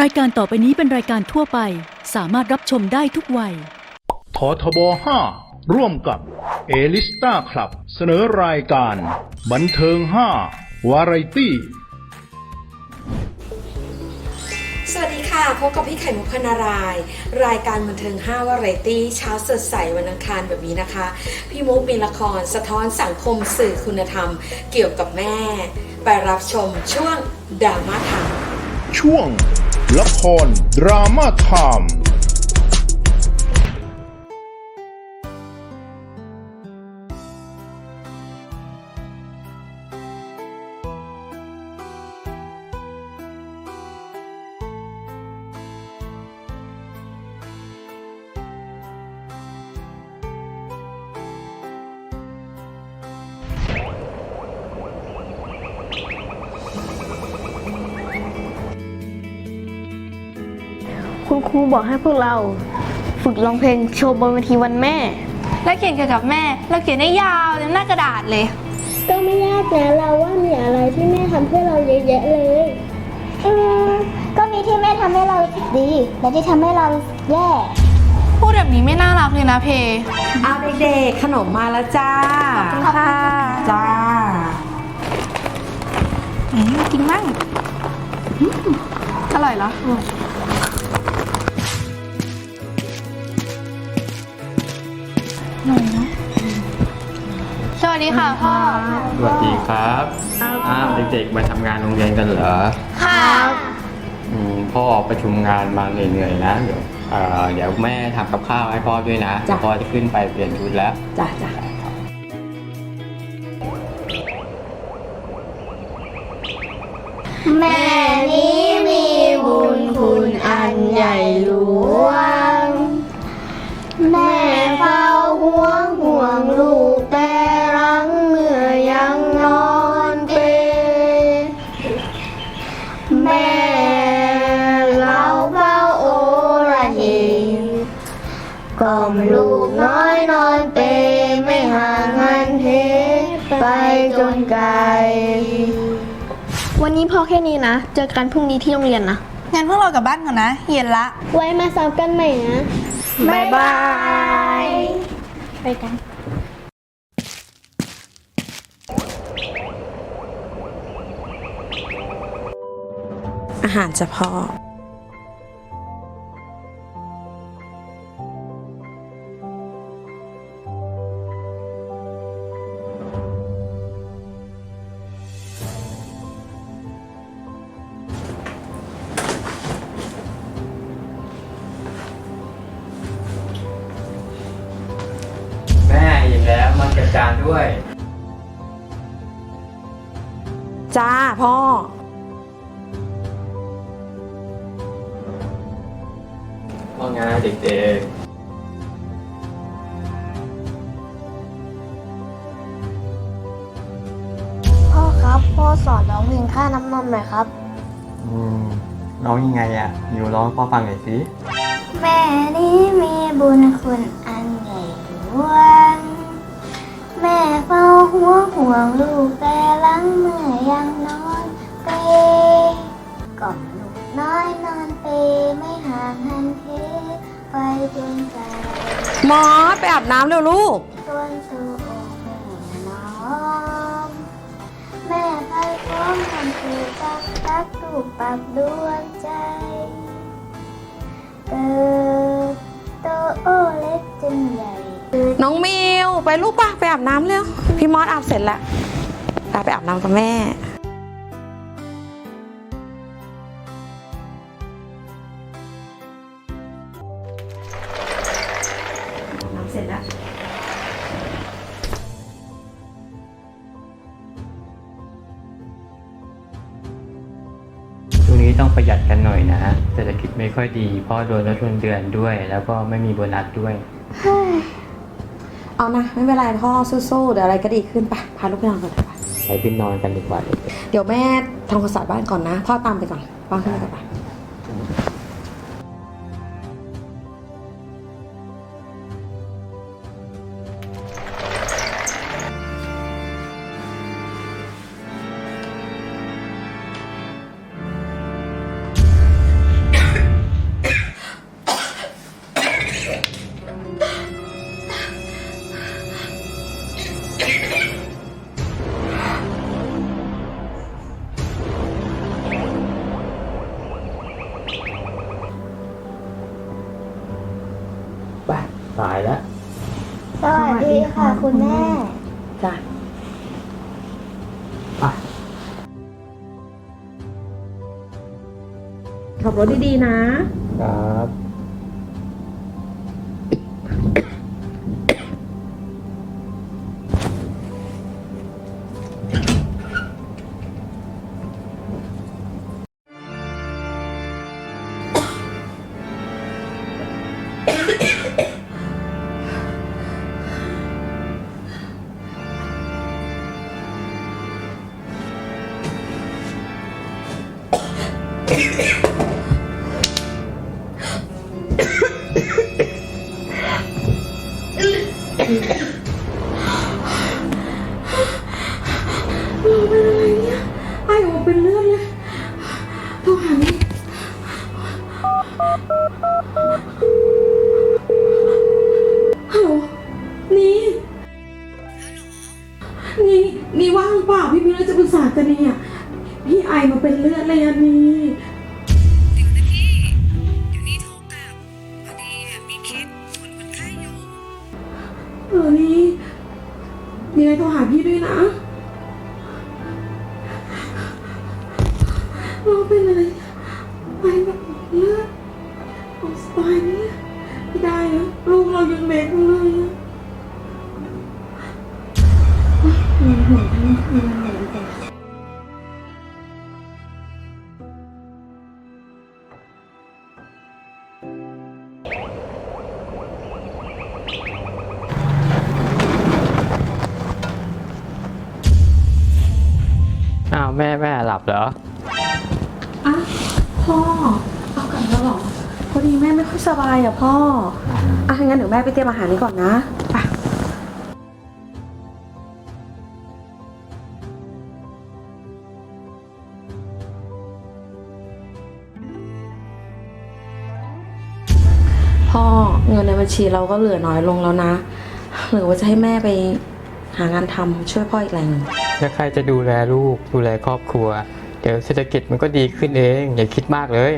รายการต่อไปนี้เป็นรายการทั่วไป สามารถรับชมได้ทุกวัย ททบ 5 ร่วมกับเอลิสตาคลับ เสนอรายการ บันเทิง 5 วาไรตี้ สวัสดีค่ะพบกับพี่ไข่มุกพนาราย รายการบันเทิง 5 วาไรตี้เช้าสดใสวันอังคารแบบนี้นะคะ พี่มุกมีละครสะท้อนสังคมสื่อคุณธรรม เกี่ยวกับแม่ ไปรับชมช่วงดราม่าธรรมช่วง ละครดราม่าไทม์ รูบอกให้พวกเราฝึกร้องเพลงโชว์บนเวทีวันแม่ แล้วเขียนเกี่ยวกับแม่ เราเขียนได้ยาวเต็มหน้ากระดาษเลย ก็ไม่ยากนะเราว่ามีอะไรที่แม่ทำเพื่อเราเยอะแยะเลยอืมก็มีที่แม่ทำให้เราดี และที่ทำให้เราแย่ พูดแบบนี้ไม่น่ารักเลยนะเพ เอาเด็กๆขนมมาแล้วจ้า ค่ะจ้าอืมกินบ้างอืมอร่อยเหรอ ดีค่ะพ่อ สวัสดีครับอ้าวเด็กๆ มาทำงานโรงเรียนกันเหรอค่ะอืมพ่อประชุมงานมาเหนื่อยๆนะ เดี๋ยวเอ่อเดี๋ยวแม่ทำกับข้าวให้พ่อด้วยนะเดี๋ยวพ่อจะขึ้นไปเปลี่ยนชุดแล้ว จ้าจ้าแม่นี้มีบุญคุณอันใหญ่หลวง วันนี้พอแค่นี้นะ เจอกันพรุ่งนี้ที่โรงเรียนนะ งั้นพวกเรากลับบ้านก่อนนะ เย็นละ ไว้มาซ้อมกันใหม่นะบ๊ายบายไปกันอาหารเฉพาะ องยังไงอะอยู่ร้องให้พ่อฟังหน่อยสิ แม่นี้มีบุญคุณอันใหญ่หลวง แม่เฝ้าห่วงห่วงลูกแต่หลังเมื่อยังนอนเปรกล่อมลูกน้อยนอนเปรไม่ห่างหันเพไปจนไกลมอสไปอาบน้ำเร็วลูกต้นสู่อกแม่น้องแม่ไปพร้อมทำคือปักรักลูกปักดวงใจ เติบโตโอเล็กจนใหญ่น้องมิวไปลูกป่ะไปอาบน้ำเร็วพี่มอสอาบเสร็จแล้วไปไปอาบน้ำกับแม่ นี้ต้องประหยัดกันหน่อยนะเศรษฐกิจไม่ค่อยดีเพ่อโดนลดเงินเดือนด้วย แล้วก็ไม่มีโบนัสด้วย เอานะไม่เป็นไรพ่อสู้ๆเดี๋ยวอะไรก็ดีขึ้นไปพาลูกไปนอนก่อนไปไปขึ้นนอนกันดีกว่าเด็ก เดี๋ยวแม่ทำความสะอาดบ้านก่อนนะ พ่อตามไปก่อนพ่อขึ้นไปก่อนไป ขับรถดีๆนะ ครับ เหรอ อะพ่อ เอากลับแล้วเหรอพอดีแม่ไม่ค่อยสบายอะพ่อ อะงั้นเดี๋ยวแม่ไปเตรียมอาหารนี้ก่อนนะไปพ่อเงินในบัญชีเราก็เหลือน้อยลงแล้วนะ หรือว่าจะให้แม่ไปหางานทำช่วยพ่ออีกแรงหนึ่งแล้วใครจะดูแลลูกดูแลครอบครัว เดี๋ยวเศรษฐกิจมันก็ดีขึ้นเอง อย่าคิดมากเลย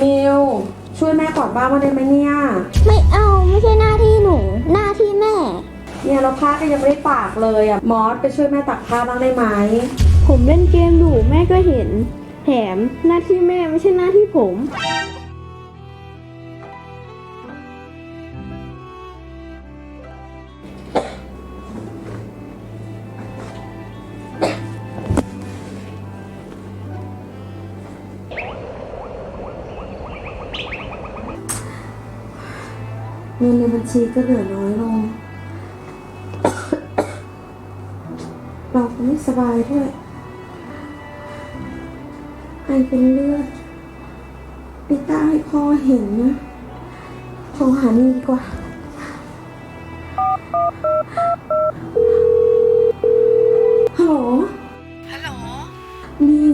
มิวช่วยแม่กวาดบ้านมาได้ไหมเนี่ย ไม่เอาไม่ใช่หน้าที่หนู หน้าที่แม่ เนี่ยเราผ้าก็ยังไม่ได้ตากเลยอะ มอสไปช่วยแม่ตักผ้าบ้างได้ไหม ผมเล่นเกมอยู่แม่ก็เห็น แถมหน้าที่แม่ไม่ใช่หน้าที่ผม เงินในบัญชีก็เหลือน้อยลง เราก็ไม่สบายด้วย เป็นเลือดไอตาให้พ่อเห็นนะโทรหานี่ดีกว่า ฮัลโหล ฮัลโหล นี่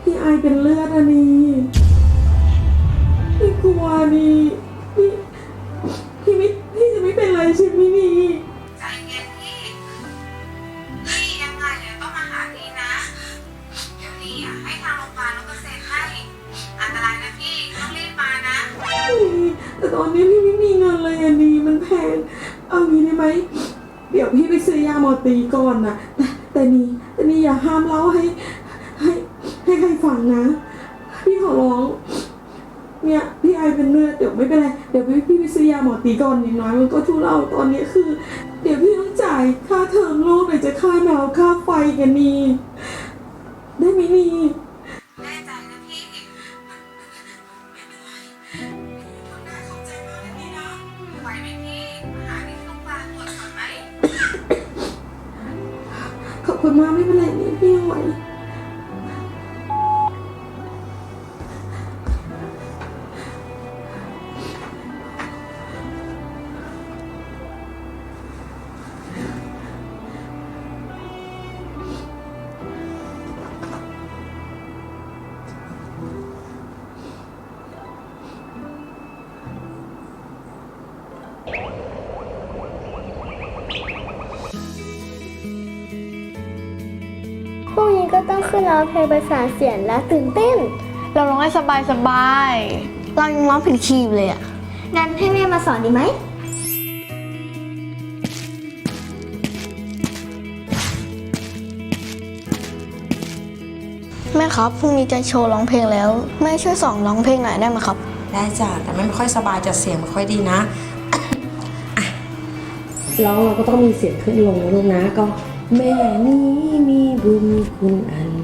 พี่ไอเป็นเลือดอะนี่ ซื้อยาหมอตีก่อนอย่างน้อยมันก็ทุเลาตอนนี้คือ เดี๋ยวพี่ต้องจ่ายค่าเทอมลูกไหนจะค่าหนาวค่าไฟกันนี่ได้ไหมนี่แน่ใจนะพี่ไม่เป็นไรคุณแม่ขอบใจมากเลยพี่นะไหวไหมพี่มาหาที่โรงพยาบาลตรวจก่อนไหมขอบคุณมากไม่เป็นไรนี่พี่ยังไหว ประสานเสียงและตื่นเต้น เราร้องให้สบายสบายเรายังร้องผิดคีย์เลยอะงั้นให้แม่มาสอนดีไหม แม่ครับพรุ่งนี้จะโชว์ร้องเพลงแล้ว แม่ช่วยสอนร้องเพลงหน่อยได้ไหมครับ ได้จ้ะแต่ไม่ค่อยสบายจะเสียงไม่ค่อยดีนะร้องเราก็ต้องมีเสียงขึ้นลงนะลูกนะก็ แม่นี้มีบุญคุณอัน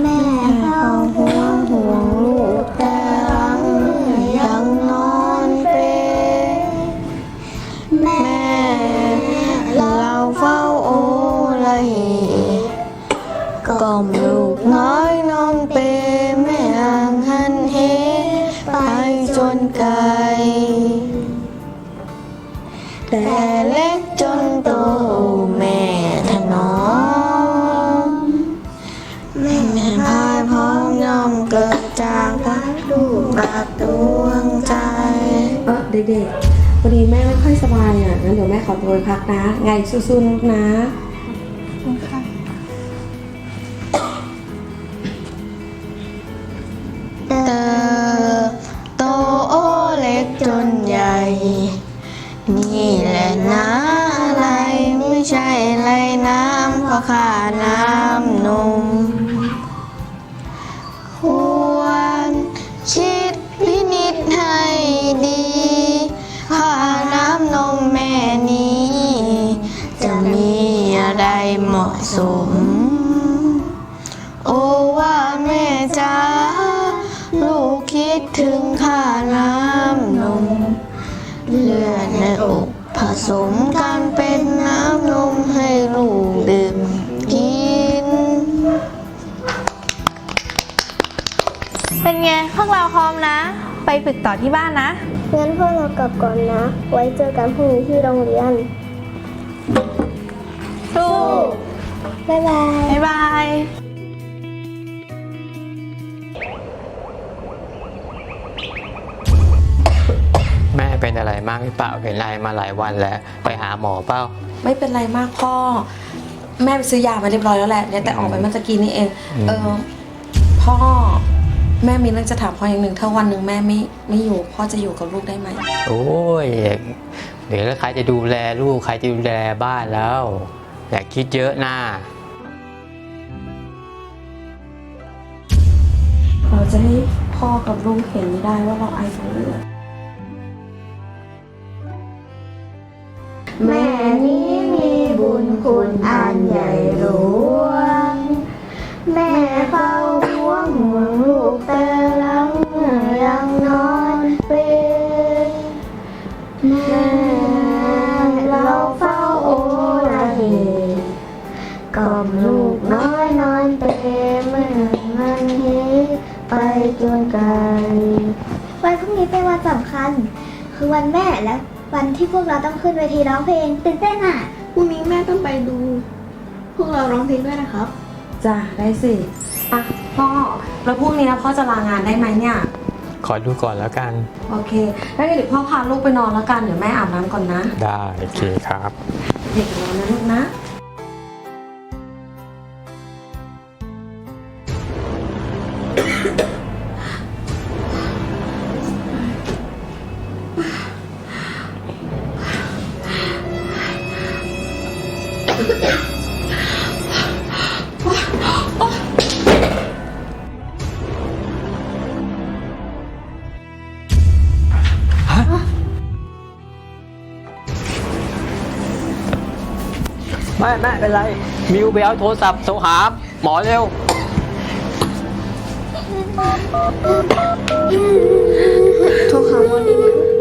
แม่เฝ้าห่วงห่วงลูกแต่รังยังนอนเป็นแม่เราเฝ้าโอละเหกล่อมลูกน้อยนองเปแม่ห่างหันเหไปจนไกลแต่ ลูกรักดวงใจ เออเด็กๆพอดีแม่ไม่ค่อยสบายอะงั้นเดี๋ยวแม่ขอตัวไปพักนะ ไงสู้ๆลูกนะเติบโตโอเล็กจนใหญ่ นี่แหละนะอะไรไม่ใช่ไรน้ำเพราะขาน้ำนม สม โอ้ว่าแม่จ้าลูกคิดถึงค่าน้ำนม เลือดในอกผสมกันเป็นน้ำนมให้ลูกดื่มกิน เป็นไงพวกเราพร้อมนะ ไปฝึกต่อที่บ้านนะ งั้นพวกเรากลับก่อนนะ ไว้เจอกันพรุ่งนี้ที่โรงเรียน สู้ บ๊ายบาย บ๊ายบายแม่เป็นอะไรมากหรือเปล่าเห็นไอมาหลายวันแล้ว ไปหาหมอเปล่า ไม่เป็นไรมากพ่อ แม่ไปซื้อยามาเรียบร้อยแล้วแหละเนี่ยแต่ออกไปเมื่อตะกี้นี่เอง อืม เออพ่อ แม่มีเรื่องจะถามพ่ออย่างหนึ่งถ้าวันหนึ่งแม่ไม่ไม่อยู่ พ่อจะอยู่กับลูกได้ไหมโอ้ยเดี๋ยวแล้วใครจะดูแลลูกใครจะดูแลบ้านแล้ว อย่าคิดเยอะนะ เราจะให้พ่อกับลูกเห็นได้ว่าเราไอของเลือดแม่นี้มีบุญคุณอันใหญ่หลวง แม่เฝ้าห่วงห่วงลูกแต่ คือวันแม่และวันที่พวกเราต้องขึ้นเวทีร้องเพลงตื่นเต้นอะ พรุ่งนี้แม่ต้องไปดู พวกเราร้องเพลงด้วยนะครับ จ้ะได้สิอะพ่อ แล้วพรุ่งนี้พ่อจะลางานได้ไหมเนี่ย ขอดูก่อนแล้วกัน โอเค แล้วเดี๋ยวพ่อพาลูกไปนอนแล้วกัน เดี๋ยวแม่อาบน้ำก่อนนะ ได้ โอเคครับ เด็กนอนนะลูกนะ ไม่ไม่เป็นไร มิวไปเอาโทรศัพท์โทรหาหมอเร็ว โทรหาวันนี้นะลู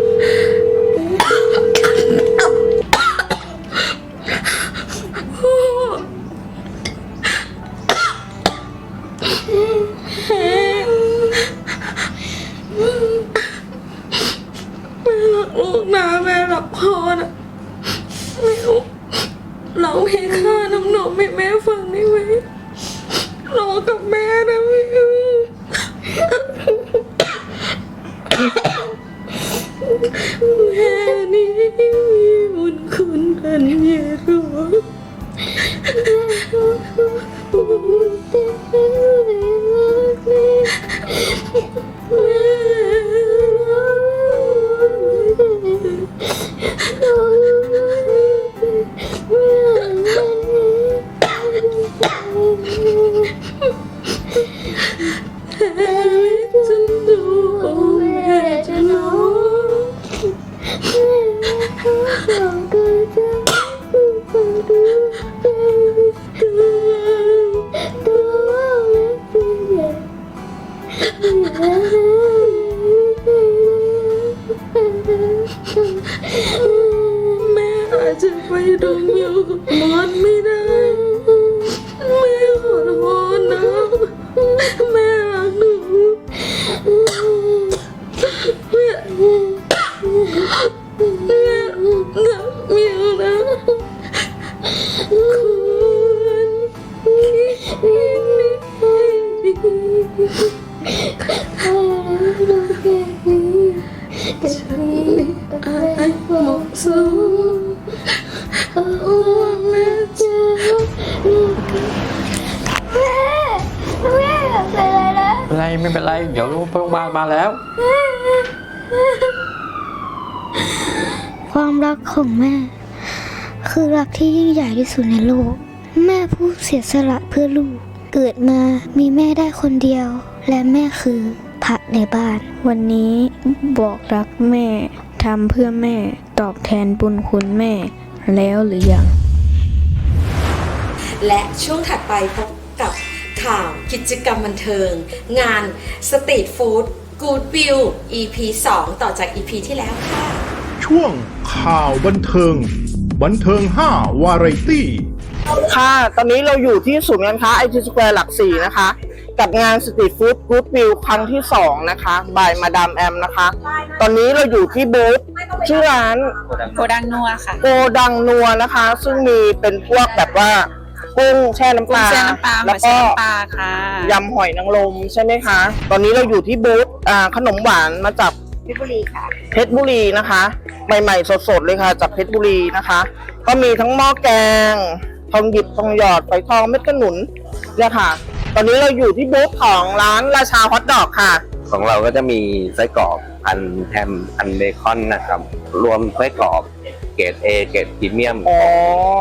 สุดในโลก แม่ผู้เสียสละเพื่อลูก เกิดมามีแม่ได้คนเดียว และแม่คือพระในบ้าน วันนี้บอกรักแม่ทำเพื่อแม่ตอบแทนบุญคุณแม่แล้วหรือยัง และช่วงถัดไปพบกับข่าวกิจกรรมบันเทิง งานสตรีทฟู้ดกูดวิว EP 2 ต่อจาก EP ที่แล้วค่ะ ช่วงข่าวบันเทิง บันเทิง 5 วาไรตี้ ค่ะ ตอนนี้เราอยู่ที่ศูนย์การค้าไอทีสแควร์หลักสี่นะคะ กับงานสตรีทฟู้ดกู๊ดวิวครั้งที่ 2 นะคะบายมาดามแอมนะคะ ตอนนี้เราอยู่ที่บูธชื่อร้านโกดังนัวค่ะ โกดังนัวนะคะ ซึ่งมีเป็นพวกแบบว่ากุ้งแช่น้ำปลา กุ้งแช่น้ำปลาหแล้อวยแช่ก็น้ำปลาค่ะยำหอยนางรมใช่ไหมคะ ตอนนี้เราอยู่ที่บูธอ่าขนมหวานมาจาก เพชรบุรีค่ะ เพชรบุรีนะคะ ใหม่ๆสดๆเลยค่ะ จากเพชรบุรีนะคะ ก็มีทั้งหม้อแกง ทองหยิบทองหยอดไฝทองเม็ดขนุนเนี่ยค่ะ ตอนนี้เราอยู่ที่บูธของร้านราชาฮอทดอกค่ะ ของเราก็จะมีไส้กรอกพันแฮมพันเบคอนนะครับ รวมไส้กรอกเกรด A เกรดพรีเมียมอ๋อ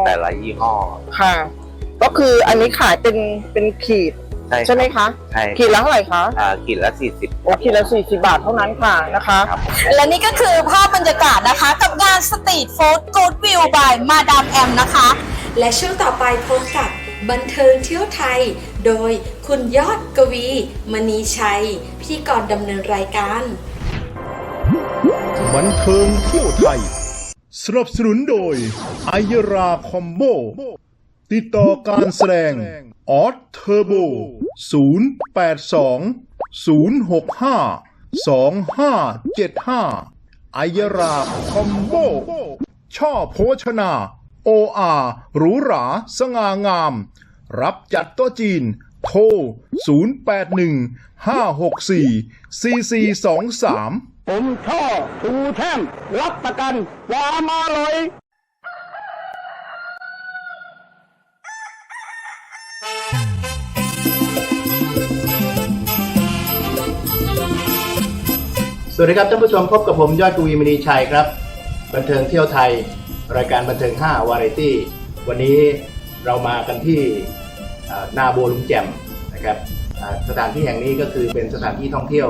แต่ละยี่ห้อค่ะ ก็คืออันนี้ขายเป็นเป็นขีด ใช่ใช่ไหมคะใช่ขีดละเท่าไหร่คะอ่าขีดละ40โอขีดละ40บาทเท่านั้นค่ะนะคะครับและนี่ก็คือภาพบรรยากาศนะคะ กับงานสตรีทฟู้ดกูดวิวบายมาดามแอมนะคะ และช่วงต่อไปพบกับบันเทิงเที่ยวไทย โดยคุณยอดกวี มณีชัย พิธีกรดำเนินรายการบันเทิงเที่ยวไทยสนับสนุนโดยไอยราคอมโบ ติดต่อการแสดงออสเทอร์โบ082 065 2575ไอยราคอมโบ ช่อโภชนา โออาหรูหรา สง่างาม รับจัดโต๊ะจีน โทร 081 564 4423 ผมช่อทูแท่มรับประกันความอร่อย สวัสดีครับท่านผู้ชมพบกับผมยอดกวีมณีชัยครับ บันเทิงเที่ยวไทย รายการบันเทิง 5 วาไรตี้ วันนี้เรามากันที่นาบัวลุงแจ่มนะครับสถานที่แห่งนี้ก็คือเป็นสถานที่ท่องเที่ยว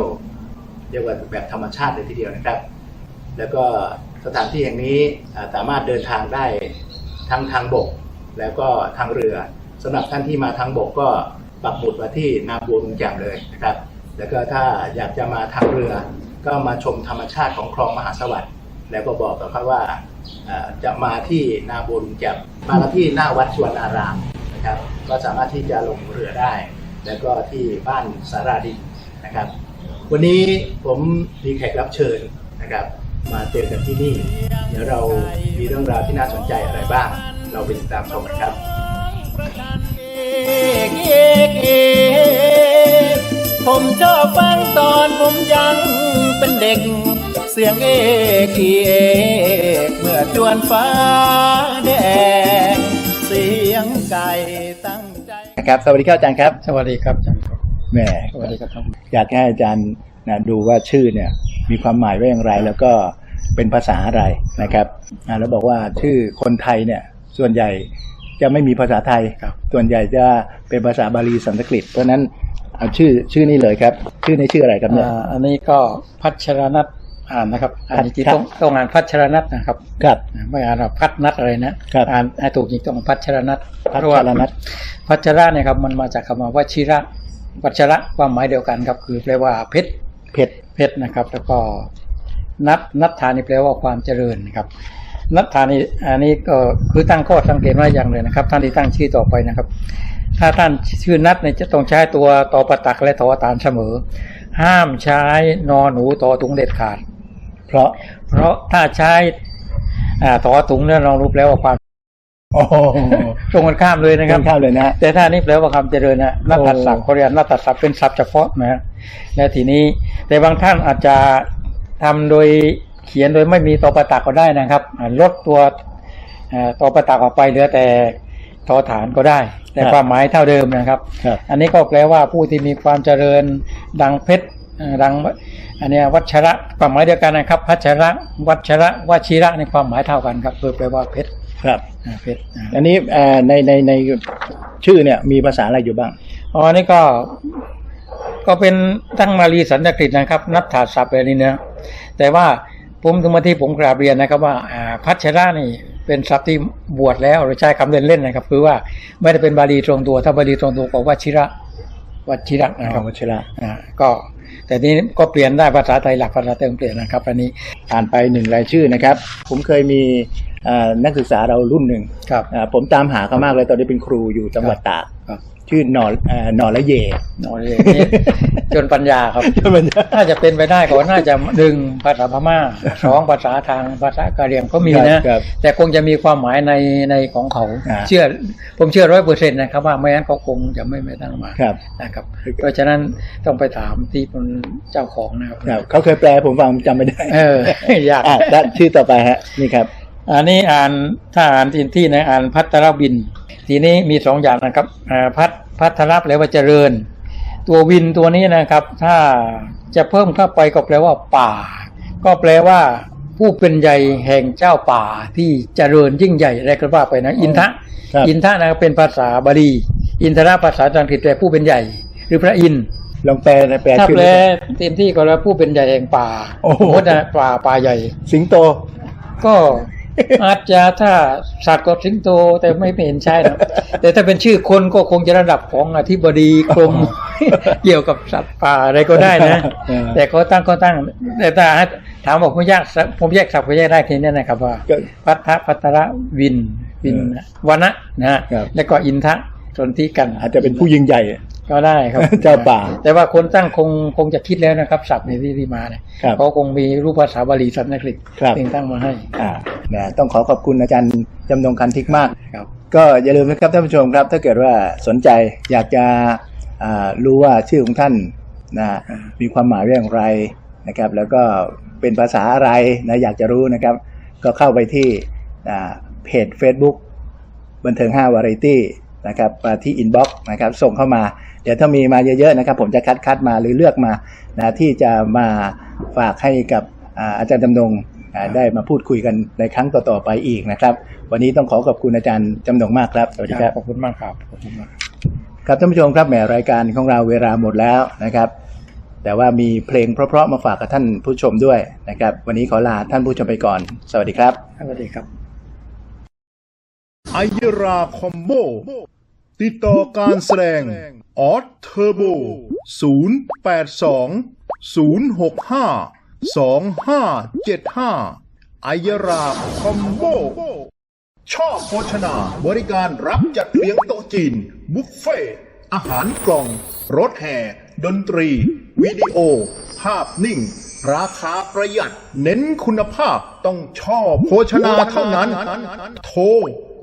เรียกว่าแบบธรรมชาติเลยทีเดียวนะครับ แล้วก็สถานที่แห่งนี้สามารถเดินทางได้ทั้งทางบกแล้วก็ทางเรือสำหรับท่านที่มาทางบกก็ปักหมุดมาที่นาบัวลุงแจ่มเลยนะครับ แล้วก็ถ้าอยากจะมาทางเรือ ก็มาชมธรรมชาติของคลองมหาสวัสดิ์แล้วก็บอกกับเขาว่าจะมาที่นาบัวลุงแจ่มมาที่หน้าวัดสวนอารามนะครับ ก็สามารถที่จะลงเรือได้ แล้วก็ที่บ้านสาราดินนะครับ วันนี้ผมมีแขกรับเชิญนะครับ มาเจอกันที่นี่ เดี๋ยวเรามีเรื่องราวที่น่าสนใจอะไรบ้าง เราไปติดตามชมกันครับ ผมชอบฟังตอนผมยังเป็นเด็ก เสียงเอกอีเอกเมื่อจวนฟ้าแดงเสียงไก่ตั้งใจนะครับ สวัสดีครับอาจารย์ครับ สวัสดีครับอาจารย์ครับแหมสวัสดีครับอยากให้อาจารย์นะดูว่าชื่อเนี่ย มีความหมายว่าอย่างไร แล้วก็เป็นภาษาอะไรนะครับอ่าแล้วบอกว่าชื่อคนไทยเนี่ยส่วนใหญ่จะไม่มีภาษาไทยครับส่วนใหญ่จะเป็นภาษาบาลีสันสกฤต เพราะฉะนั้น เอาชื่อชื่อนี้เลยครับ ชื่อนี้ชื่ออะไรครับเนี่ยอ่าอันนี้ก็พัชรนัทอ่านนะครับอ่านจริงๆต้องต้องอ่านพัชรนัทนะครับครับไม่อ่านว่าพัดนัทอะไรนะครับอ่านให้ถูกจริงต้องพัชรนัทพัชรนัทเพาะว่าพัชระเนี่ยครับมันมาจากคำว่าวชิระวัชระความหมายเดียวกันครับ คือแปลว่าเพชรเพชรเพชรนะครับ แล้วก็นัทนัทธานี่แปลว่าความเจริญนะครับนัทธานี่อันนี้ก็คือตั้งข้อสังเกตไว้อย่างเลยนะครับท่านที่ตั้งชื่อต่อไปนะครับ ถ้าท่านชื่อนัทเนี่ยจะต้องใช้ตัวตอประตักและตอตานเสมอ ห้ามใช้นอหนูตอตุงเด็ดขาด เพราะเพราะถ้าใช้อ่าตอตุงเนี่ยเรารู้แล้วว่าความโอ้โหตรงกันข้ามเลยนะครับข้ามเลยนะแต่ถ้านี่แปลว่าความเจริญนะนัตตัดศัพท์เขาเรียกนัตตัดศัพท์เป็นศัพท์เฉพาะนะฮะและทีนี้แต่บางท่านอาจจะทำโดยเขียนโดยไม่มีตอประตักก็ได้นะครับอ่าลดตัวเอ่อตอประตักออกไปเหลือแต่ ทอฐานก็ได้ แต่ครับความหมายเท่าเดิมนะครับครับ อันนี้ก็แปลว่าผู้ที่มีความเจริญดังเพชรเอ่อดังอันเนี้ยวัชระความหมายเดียวกันนะครับพัชระวัชระวชิระในความหมายเท่ากันครับคือแปลว่าเพชรครับอ่าเพชรอ่าอันนี้เอ่อในในในชื่อเนี่ยมีภาษาอะไรอยู่บ้างอ๋ออันนี่ก็ก็เป็นตั้งมารีสันสกฤตนะครับ นับถาศัพท์อะไรนี่นะแต่ว่าผมถึงมาที่ผมกราบเรียนนะครับว่าอ่าพัชระนี่ เป็นศัพท์ที่บวชแล้วหรือใช้คำเล่นๆนะครับ คือว่าไม่ได้เป็นบาลีตรงตัว ถ้าบาลีตรงตัวก็วชิระวชิระนะครับวชิระอ่าก็แต่นี้ก็เปลี่ยนได้ภาษาไทยหลักภาษาเติมเปลี่ยนนะครับ อันนี้ผ่านไปหนึ่งรายชื่อนะครับ ผมเคยมีเอ่อนักศึกษาเรารุ่นหนึ่งครับอ่าผมตามหาเขามากเลยตอนนี้เป็นครูอยู่จังหวัดตากครับ ชื่อหนอเอ่อหนอละเยนอนเลยนี่จนปัญญาครับจนปัญญาน่าจะเป็นไปได้ก็น่าจะดึงภาษาพม่าสองภาษาทางภาษากะเหรี่ยงก็มีนะครับแต่คงจะมีความหมายในในของเขาอ่าเชื่อผมเชื่อร้อยเปอร์เซ็นต์นะครับว่าไม่งั้นเขาคงจะไม่ไม่ตั้งมาครับนะครับ เพราะฉะนั้นต้องไปถามที่เป็นเจ้าของนะครับครับเขาเคยแปลผมฟังจำไม่ได้ เอออยากอะแล้วชื่อต่อไปฮะนี่ครับ อันนี้อ่านถ้าอ่านที่ที่นะอ่านพัทรบิน ทีนี้มีสองอย่างนะครับอ่าพัทพัทรแปลว่าเจริญ ตัววินตัวนี้นะครับ ถ้าจะเพิ่มเข้าไปก็แปลว่า ป่า ก็แปลว่า ผู้เป็นใหญ่แห่งเจ้าป่าที่เจริญยิ่งใหญ่อะไรก็ว่าไปนะ อินทะครับอินทะนะเป็นภาษาบาลีอินทระภาษาสันสกฤตแปลผู้เป็นใหญ่ หรือพระอินทร์ลองแปลนะแปลถ้าชื่อแปลเต็มที่ก็แล้วผู้เป็นใหญ่แห่งป่าโอ้โหสมมตินะป่าป่าใหญ่ สิงโต ก็ อาจจะถ้าสัตว์ก็สิงโตแต่ไม่เห็นใช่นะแต่ถ้าเป็นชื่อคนก็คงจะระดับของอธิบดีกรมเกี่ยวกับสัตว์ป่าอะไรก็ได้นะเออแต่เขาตั้งก็ตั้ง แต่ถ้าถามบอกผมยากสักผมแยกสับผมแยกได้แค่นี้นะครับว่าก็พัทธพัทระวินวินวนะนะฮะครับแล้วก็อินทะสนที่กันอาจจะเป็นผู้ยิ่งใหญ่ ก็ได้ครับเจ้าป่า แต่ว่าคนตั้งคงคงจะคิดแล้วนะครับศัพท์ในที่ที่มาเนี่ยครับเขาคงมีรูปภาษาบาลีสันสกฤตครับจึงตั้งมาให้อ่านะต้องขอขอบคุณอาจารย์จำนงคันทิกมากครับก็อย่าลืมนะครับท่านผู้ชมครับ ถ้าเกิดว่าสนใจอยากจะอ่ารู้ว่าชื่อของท่านนะมีความหมายว่าอย่างไรนะครับ แล้วก็เป็นภาษาอะไรนะอยากจะรู้นะครับ ก็เข้าไปที่อ่าเพจ Facebook บันเทิง5 Variety นะครับมาที่อินบ็อกซ์นะครับ ส่งเข้ามา เดี๋ยวถ้ามีมาเยอะๆนะครับผมจะคัดคัดมาหรือเลือกมานะที่จะมาฝากให้กับอ่าอาจารย์จำนงอ่าได้มาพูดคุยกันในครั้งต่อๆไปอีกนะครับ วันนี้ต้องขอขอบคุณอาจารย์จำนงมากครับสวัสดีครับขอบคุณมากครับขอบคุณมากครับท่านผู้ชมครับแหมรายการของเราเวลาหมดแล้วนะครับ แต่ว่ามีเพลงเพราะๆมาฝากกับท่านผู้ชมด้วยนะครับ วันนี้ขอลาท่านผู้ชมไปก่อน สวัสดีครับสวัสดีครับไอยราคอมโบ ติดต่อการแสดงออสเทอร์โบ082 065 2575ไอยราคอมโบ ชอบโภชนา บริการรับจัดเลี้ยงโต๊ะจีน บุฟเฟ่ต์อาหารกล่อง รถแห่ ดนตรี วิดีโอ ภาพนิ่ง ราคาประหยัด เน้นคุณภาพต้องชอบโภชนาเท่านั้น โทร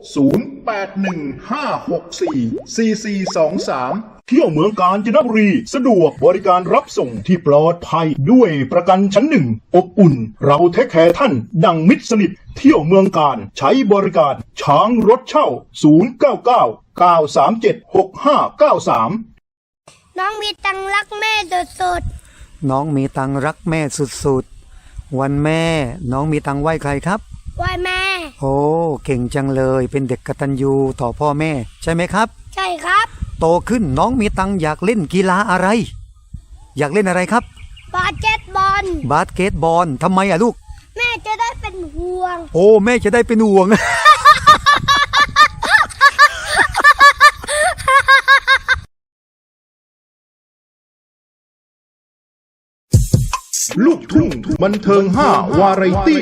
0815644423 เที่ยวเมืองกาญจนบุรี สะดวกบริการรับส่งที่ปลอดภัยด้วยประกันชั้นหนึ่ง อบอุ่น เราเทคแคร์ท่าน ดังมิตรสนิท เที่ยวเมืองการใช้บริการช้างรถเช่า 099 937 6593น้องมีตังรักแม่สุดน้องมีตังรักแม่สุดๆ วันแม่ น้องมีตังไหว้ใครครับๆ ไหวแม่ โอ้เก่งจังเลยเป็นเด็กกตัญญูต่อพ่อแม่ ใช่ไหมครับ ใช่ครับ โตขึ้นน้องมีตังอยากเล่นกีฬาอะไร อยากเล่นอะไรครับ บาสเกตบอล บาสเกตบอลทำไมอะลูก แม่จะได้เป็นห่วง โอ้แม่จะได้เป็นห่วง ลูกทุ่งบันเทิง 5 วาไรตี้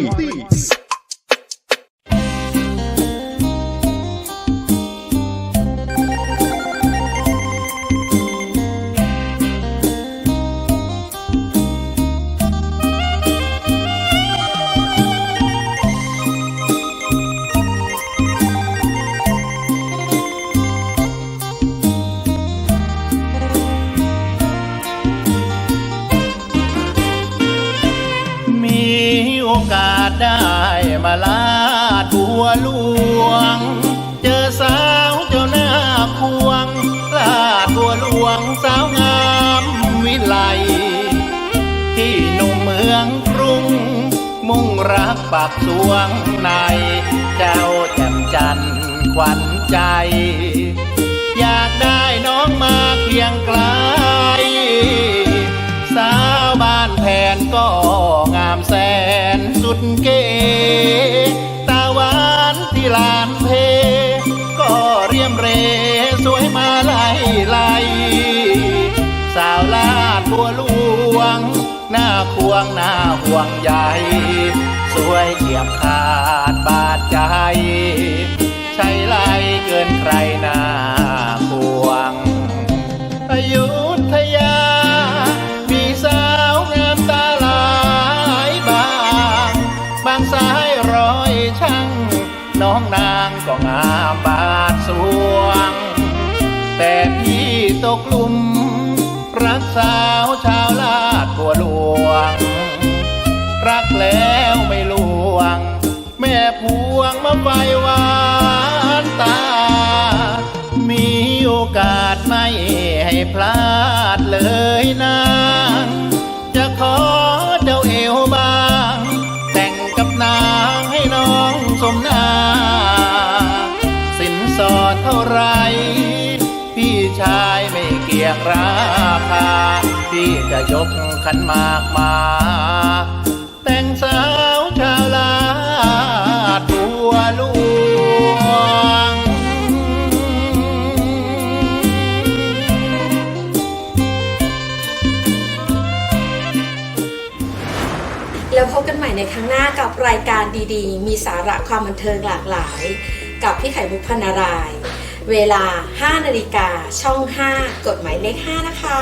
ปักสวงในเจ้าแจ่มจันทร์ขวัญใจ อยากได้น้องมาเคียงไกล สาวบ้านแผนก็งามแสนสุดเก๋ตาหวานที่ลานเพ ก็เรียมเรสวยมาไล่ไล่สาวลาดบัวหลวง หน้าควงหน้าห่วงใหญ่ วยเทียบขาดบาดใจ ใช่ไล่เกินใครหน้าควงอยุธย ไฟหวานตา มีโอกาสไม่ให้พลาดเลยนางจะขอเจ้าเอวบาง แต่งกับนางให้น้องสมนา สินสอดเท่าไร พี่ชายไม่เกี่ยงราคา พี่จะยกขันหมากมา ในครั้งหน้ากับรายการดีๆ มีสาระความบันเทิงหลากหลาย กับพี่ไข่มุกพนาราย เวลา 5 นาฬิกาช่อง 5 กฎหมายเลข 5 นะคะ